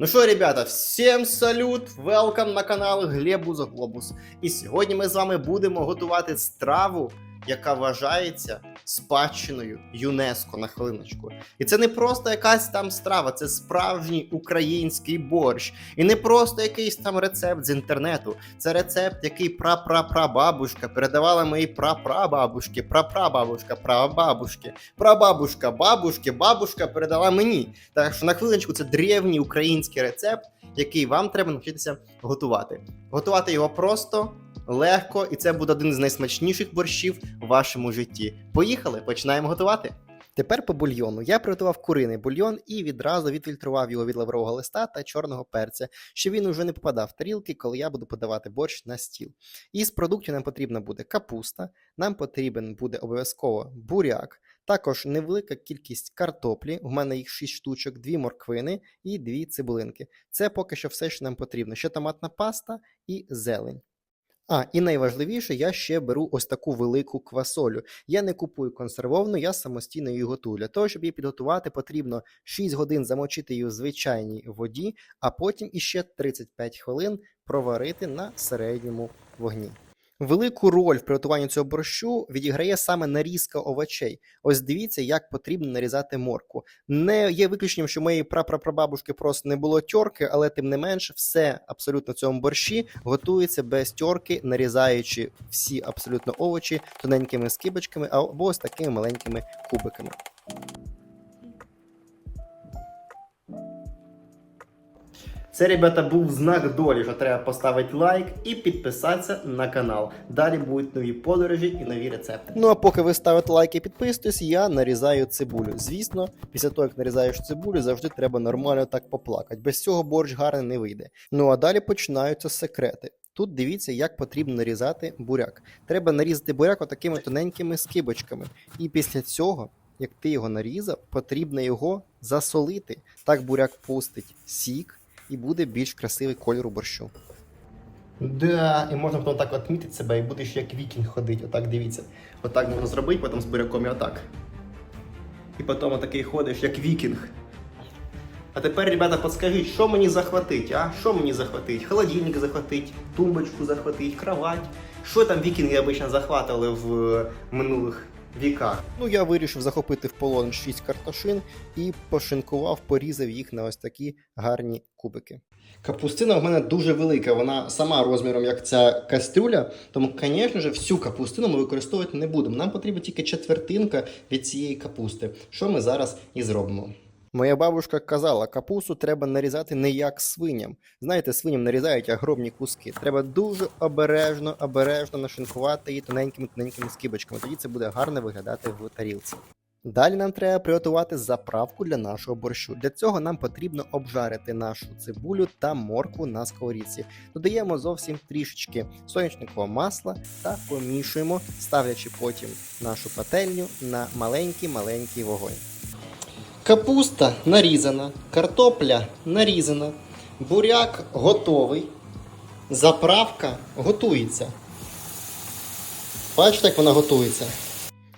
Ну що, ребята, всім салют! Велкам на канал Глебус Глобус. І сьогодні ми з вами будемо готувати страву, яка вважається спадщиною ЮНЕСКО на хвилиночку. І це не просто якась там страва, це справжній український борщ. І не просто якийсь там рецепт з інтернету. Це рецепт, який прапрапрабабушка передавала моїй прапрабабушки, прапрабабушка, прабабушки, прабабушка, бабушки, бабушка передала мені. Так що на хвилиночку це древній український рецепт, який вам треба навчитися готувати. Готувати його просто, легко, і це буде один з найсмачніших борщів в вашому житті. Поїхали, починаємо готувати. Тепер по бульйону. Я приготував куриний бульйон і відразу відфільтрував його від лаврового листа та чорного перця, щоб він уже не попадав в тарілки, коли я буду подавати борщ на стіл. Із продуктів нам потрібна буде капуста, нам потрібен буде обов'язково буряк, також невелика кількість картоплі. У мене їх 6 штучок, 2 морквини і 2 цибулинки. Це поки що все, що нам потрібно. Ще томатна паста і зелень. А, і найважливіше, я ще беру ось таку велику квасолю. Я не купую консервовану, я самостійно її готую. Для того, щоб її підготувати, потрібно 6 годин замочити її у звичайній воді, а потім іще 35 хвилин проварити на середньому вогні. Велику роль в приготуванні цього борщу відіграє саме нарізка овочей. Ось дивіться, як потрібно нарізати морку. Не є виключенням, що моєї прапрапрабабушки просто не було тьорки, але тим не менш, все абсолютно в цьому борщі готується без тьорки, нарізаючи всі абсолютно овочі тоненькими скибочками або ось такими маленькими кубиками. Це, ребята, був знак долі, що треба поставити лайк і підписатися на канал. Далі будуть нові подорожі і нові рецепти. Ну а поки ви ставите лайк і підписуєтесь, я нарізаю цибулю. Звісно, після того, як нарізаєш цибулю, завжди треба нормально так поплакати. Без цього борщ гарно не вийде. Ну а далі починаються секрети. Тут дивіться, як потрібно нарізати буряк. Треба нарізати буряк отакими тоненькими скибочками. І після цього, як ти його нарізав, потрібно його засолити. Так буряк пустить сік і буде більш красивий кольор у борщу. Да, і можна потім так відмітити себе і будеш як вікінг ходити. Отак дивіться. Отак можна зробити, потім з буряком і отак. І потім отакий ходиш, як вікінг. А тепер, ребята, подскажіть, що мені захватить, а? Що мені захватить? Холодильник захватить, тумбочку захватить, кровать. Що там вікінги обично захватували в е, минулих віках? Ну, я вирішив захопити в полон 6 картошин і пошинкував, порізав їх на ось такі гарні кубики. Капустина в мене дуже велика, вона сама розміром як ця кастрюля, тому, звісно ж, всю капустину ми використовувати не будемо. Нам потрібна тільки четвертинка від цієї капусти, що ми зараз і зробимо. Моя бабушка казала, капусту треба нарізати не як свиням. Знаєте, свиням нарізають огромні куски. Треба дуже обережно, обережно нашинкувати її тоненькими тоненькими скибочками. Тоді це буде гарно виглядати в тарілці. Далі нам треба приготувати заправку для нашого борщу. Для цього нам потрібно обжарити нашу цибулю та моркву на сковорідці. Додаємо зовсім трішечки сонячникового масла та помішуємо, ставлячи потім нашу пательню на маленький-маленький вогонь. Капуста нарізана, картопля нарізана, буряк готовий, заправка готується. Бачите, як вона готується?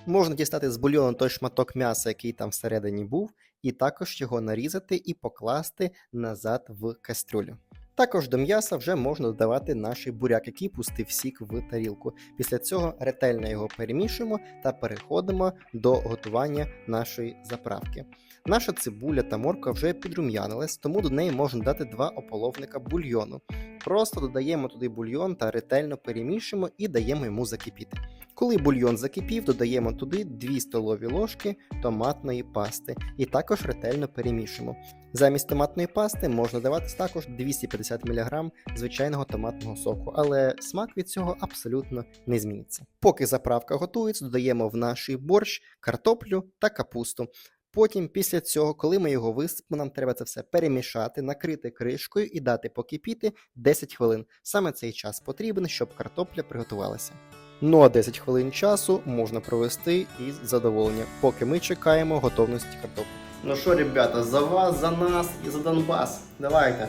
Можна дістати з бульйону той шматок м'яса, який там всередині був, і також його нарізати і покласти назад в кастрюлю. Також до м'яса вже можна додавати наш буряк, який пустив сік в тарілку. Після цього ретельно його перемішуємо та переходимо до готування нашої заправки. Наша цибуля та морква вже підрум'янилась, тому до неї можна дати два ополовника бульйону. Просто додаємо туди бульйон та ретельно перемішуємо і даємо йому закипіти. Коли бульйон закипів, додаємо туди 2 столові ложки томатної пасти і також ретельно перемішуємо. Замість томатної пасти можна давати також 250 мг звичайного томатного соку, але смак від цього абсолютно не зміниться. Поки заправка готується, додаємо в наш борщ картоплю та капусту. Потім, після цього, коли ми його висипемо, нам треба це все перемішати, накрити кришкою і дати покипіти 10 хвилин. Саме цей час потрібен, щоб картопля приготувалася. Ну а 10 хвилин часу можна провести із задоволенням, поки ми чекаємо готовності картоплі. Ну що, ребята, за вас, за нас і за Донбас. Давайте.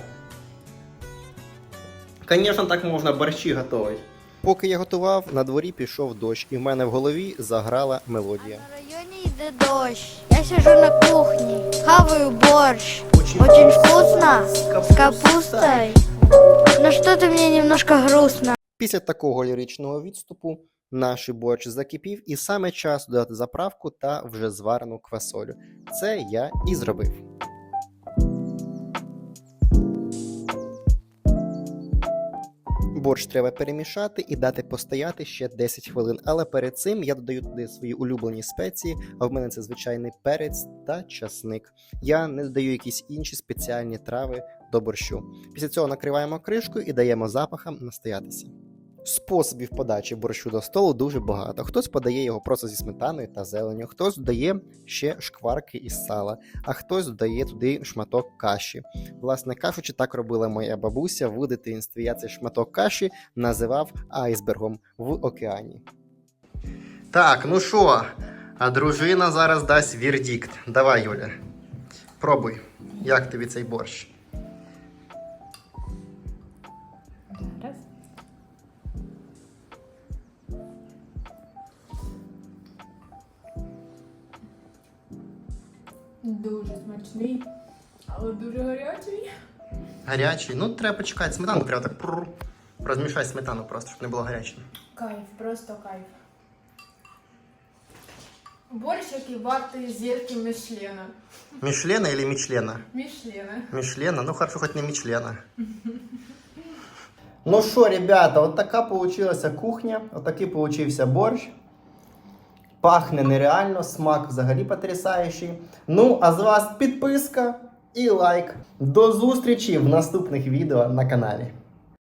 Звісно, так можна борщі готувати. Поки я готував, на дворі пішов дощ, і в мене в голові заграла мелодія. На районі йде дощ. Я сижу на кухні, хаваю борщ. Очень вкусно. С капустой. Но что-то мне немножко грустно. Після такого ліричного відступу наш борщ закипів, і саме час додати заправку та вже зварену квасолю. Це я і зробив. Борщ треба перемішати і дати постояти ще 10 хвилин. Але перед цим я додаю туди свої улюблені спеції, а в мене це звичайний перець та часник. Я не додаю якісь інші спеціальні трави до борщу. Після цього накриваємо кришкою і даємо запахам настоятися. Способів подачі борщу до столу дуже багато. Хтось подає його просто зі сметаною та зеленню, хтось додає ще шкварки із сала, а хтось додає туди шматок каші. Власне, кажучи, так робила моя бабуся в дитинстві. Я цей шматок каші називав айсбергом в океані. Так, ну що, а дружина зараз дасть вердикт. Давай, Юля, пробуй, як тобі цей борщ. Дуже смачний, але дуже гарячий. Гарячий. Ну, треба почекати. Сметану треба так прррр. розмішай сметану просто, щоб не було гарячим. Кайф, просто кайф. Борщ, який вартий зірки Мішлена. Мішлена или Мічлена? Мішлена. Мішлена, ну хорошо, хоть не Мічлена. Ну що, ребята, от така получилася кухня, отакий получився борщ. Пахне нереально, смак взагалі потрясаючий. Ну, а з вас підписка і лайк. До зустрічі в наступних відео на каналі.